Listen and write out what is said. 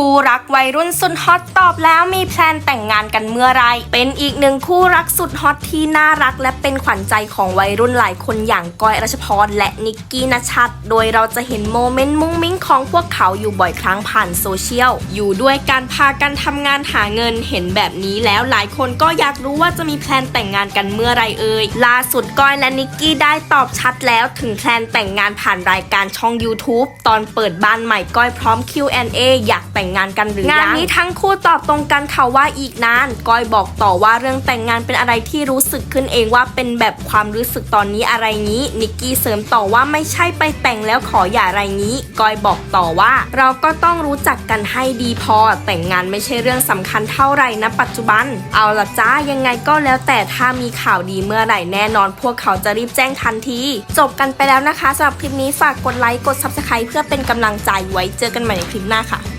คู่รักวัยรุ่นสุดฮอตตอบแล้วมีแพลนแต่งงานกันเมื่อไร เป็นอีกหนึ่งคู่รักสุดฮอตที่น่ารักและเป็นขวัญใจของวัยรุ่นหลายคนอย่างก้อยรัชพรและนิกกี้นชัด โดยเราจะเห็นโมเมนต์มุ้งมิ้งของพวกเขาอยู่บ่อยครั้งผ่านโซเชียล อยู่ด้วยการพากันทำงานหาเงินเห็นแบบนี้แล้วหลายคนก็อยากรู้ว่าจะมีแพลนแต่งงานกันเมื่อไรเอ่ยล่าสุดก้อยและนิกกี้ได้ตอบชัดแล้วถึงแพลนแต่งงานผ่านรายการช่อง YouTube ตอนเปิดบ้านใหม่ก้อยพร้อม Q&A อยากแต่งงานกันหรือยัง งานนี้ทั้งคู่ตอบตรงกันค่ะว่าอีกนานก้อยบอกต่อว่าเรื่องแต่งงานเป็นอะไรที่รู้สึกขึ้นเองว่าเป็นแบบความรู้สึกตอนนี้อะไรงี้นิกกี้เสริมต่อว่าไม่ใช่ไปแต่งแล้วขออย่าอะไรงี้ก้อยบอกต่อว่า เราก็ต้องรู้จักกันให้ดีพอ แต่งงานไม่ใช่เรื่องสำคัญเท่าไหร่นะปัจจุบัน เอาละจ้ายังไงก็แล้วแต่ถ้ามีข่าวดีเมื่อไหร่แน่นอน พวกเขาจะรีบแจ้งทันที จบกันไปแล้วนะคะสำหรับคลิปนี้ฝากกดไลค์กด subscribe เพื่อเป็นกำลังใจไว้เจอกันใหม่ในคลิปหน้าค่ะ